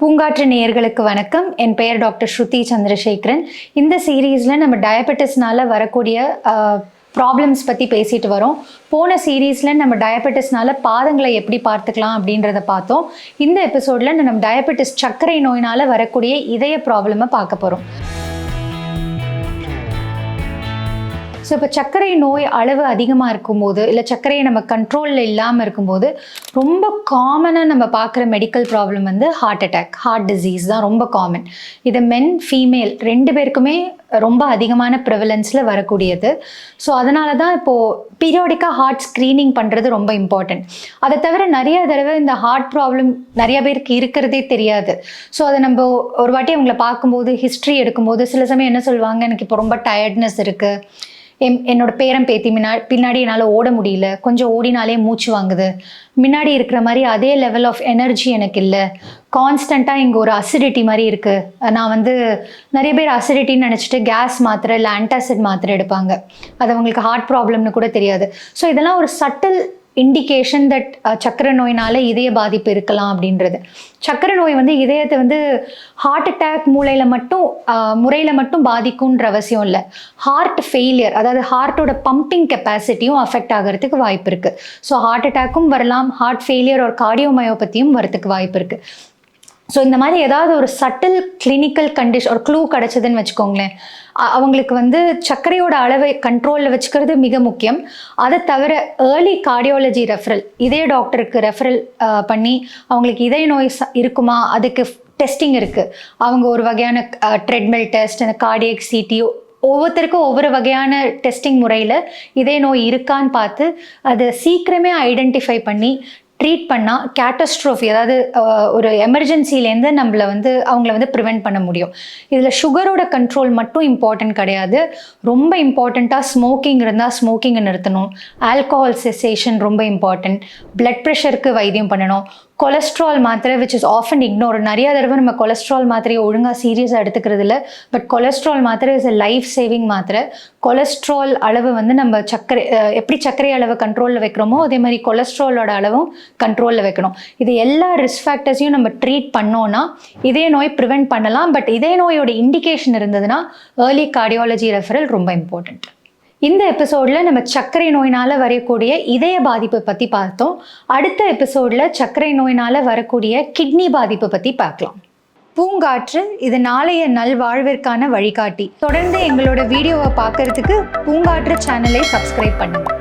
பூங்காற்று நேயர்களுக்கு வணக்கம். என் பெயர் டாக்டர் ஸ்ருதி சந்திரசேகரன். இந்த சீரீஸில் நம்ம டயபெட்டிஸ்னால வரக்கூடிய ப்ராப்ளம்ஸ் பற்றி பேசிட்டு வரோம். போன சீரீஸில் நம்ம டயபெட்டிஸ்னால பாதங்களை எப்படி பார்த்துக்கலாம் அப்படின்றத பார்த்தோம். இந்த எபிசோடில் நம்ம டயபெட்டிஸ் சர்க்கரை நோயினால் வரக்கூடிய இதய ப்ராப்ளமை பார்க்க போகிறோம் ஸோ இப்போ சர்க்கரை நோய் அளவு அதிகமாக இருக்கும்போது இல்லை சர்க்கரையை நம்ம கண்ட்ரோலில் இல்லாமல் இருக்கும்போது ரொம்ப காமனாக நம்ம பார்க்குற மெடிக்கல் ப்ராப்ளம் வந்து ஹார்ட் அட்டாக் ஹார்ட் டிசீஸ் தான் ரொம்ப காமன் இது மென் ஃபீமேல் ரெண்டு பேருக்குமே ரொம்ப அதிகமான ப்ரிவலன்ஸில் வரக்கூடியது. ஸோ அதனால தான் இப்போது பீரியாடிக்காக ஹார்ட் ஸ்க்ரீனிங் பண்ணுறது ரொம்ப இம்பார்ட்டன்ட் அதை தவிர நிறைய தடவை இந்த ஹார்ட் ப்ராப்ளம் நிறைய பேருக்கு இருக்கிறதே தெரியாது. ஸோ அதை நம்ம ஒரு வாட்டி அவங்கள பார்க்கும்போது ஹிஸ்ட்ரி எடுக்கும்போது சில சமயம் என்ன சொல்லுவாங்க எனக்கு இப்போ ரொம்ப டயர்ட்னஸ் இருக்குது என் என்னோட பேரன் பேத்தி முன்னா பின்னாடி என்னால் ஓட முடியல. கொஞ்சம் ஓடினாலே மூச்சு வாங்குது. முன்னாடி இருக்கிற மாதிரி அதே லெவல் ஆஃப் எனர்ஜி எனக்கு இல்லை. கான்ஸ்டண்ட்டாக இங்கே ஒரு அசிடிட்டி மாதிரி இருக்குது நான் வந்து நிறைய பேர் அசிடிட்டின்னு நினச்சிட்டு கேஸ் மாத்திரை இல்லை ஆன்டாசிட் மாத்திரை எடுப்பாங்க. அது அவங்களுக்கு ஹார்ட் ப்ராப்ளம்னு கூட தெரியாது. ஸோ இதெல்லாம் ஒரு சட்டில் இண்டிகேஷன் தட் சக்கரை நோயினால இதய பாதிப்பு இருக்கலாம் அப்படின்றது. சக்கரை நோய் வந்து இதயத்தை வந்து ஹார்ட் அட்டாக் மூளையில் மட்டும் முறையில் மட்டும் பாதிக்கும்ன்ற அவசியம் இல்லை. ஹார்ட் ஃபெயிலியர் அதாவது ஹார்ட்டோட பம்பிங் கெப்பாசிட்டியும் அஃபெக்ட் ஆகிறதுக்கு வாய்ப்பு இருக்குது ஸோ ஹார்ட் அட்டாக்கும் வரலாம் ஹார்ட் ஃபெயிலியர் ஒரு கார்டியோமயோபத்தியும் வரத்துக்கு வாய்ப்பு இருக்குது ஸோ இந்த மாதிரி ஏதாவது ஒரு சட்டில் கிளினிக்கல் கண்டிஷன் ஒரு க்ளூ கிடச்சதுன்னு வச்சுக்கோங்களேன். அவங்களுக்கு வந்து சர்க்கரையோட அளவை கண்ட்ரோலில் வச்சுக்கிறது மிக முக்கியம். அதை தவிர ஏர்லி கார்டியாலஜி ரெஃபரல் இதே டாக்டருக்கு ரெஃபரல் பண்ணி அவங்களுக்கு இதய நோய் இருக்குமா? அதுக்கு டெஸ்டிங் இருக்குது அவங்க ஒரு வகையான ட்ரெட்மில் டெஸ்ட் அந்த கார்டியக் சிடி ஒவ்வொருத்தருக்கும் ஒவ்வொரு வகையான டெஸ்டிங் முறையில் இதய நோய் இருக்கான்னு பார்த்து அதை சீக்கிரமே ஐடென்டிஃபை பண்ணி ட்ரீட் பண்ணால் கேட்டஸ்ட்ரோஃபி அதாவது ஒரு எமர்ஜென்சிலேருந்து நம்மளை வந்து அவங்கள வந்து ப்ரிவெண்ட் பண்ண முடியும். இதில் சுகரோட கண்ட்ரோல் மட்டும் இம்பார்ட்டன்ட் கிடையாது. ரொம்ப இம்பார்ட்டண்ட்டாக ஸ்மோக்கிங் இருந்தால் ஸ்மோக்கிங்கை நிறுத்தணும். ஆல்கஹால் செசேஷன் ரொம்ப இம்பார்ட்டன்ட் பிளட் ப்ரெஷருக்கு வைத்தியம் பண்ணணும். கொலஸ்ட்ரால் மாத்திரை விச் இஸ் ஆஃபன் இக்னோர் நிறைய தடவை நம்ம கொலஸ்ட்ரால் மாத்திரையை ஒழுங்காக சீரியஸாக எடுத்துக்கிறது இல்லை. பட் கொலஸ்ட்ரால் மாத்திரை இஸ் எ லைஃப் சேவிங் மாத்திரை. கொலஸ்ட்ரால் அளவு வந்து நம்ம சர்க்கரை எப்படி சர்க்கரை அளவு கண்ட்ரோலில் வைக்கிறோமோ அதே மாதிரி கொலஸ்ட்ராலோட அளவும் கண்ட்ரோலில் வைக்கணும். இது எல்லா ரிஸ்க் ஃபேக்டர்ஸையும் நம்ம ட்ரீட் பண்ணோன்னா இதே நோய் ப்ரிவெண்ட் பண்ணலாம். பட் இதே நோயோட இண்டிகேஷன் இருந்ததுன்னா ஏர்லி கார்டியாலஜி ரெஃபரல் ரொம்ப இம்பார்ட்டண்ட் இந்த எபிசோடில் நம்ம சர்க்கரை நோயினால் வரக்கூடிய இதய பாதிப்பை பற்றி பார்த்தோம். அடுத்த எபிசோடில் சர்க்கரை நோயினால் வரக்கூடிய கிட்னி பாதிப்பை பற்றி பார்க்கலாம். பூங்காற்று இது நாளைய நல்வாழ்விற்கான வழிகாட்டி. தொடர்ந்து எங்களோட வீடியோவை பார்க்கறதுக்கு பூங்காற்று சேனலை சப்ஸ்கிரைப் பண்ணுங்கள்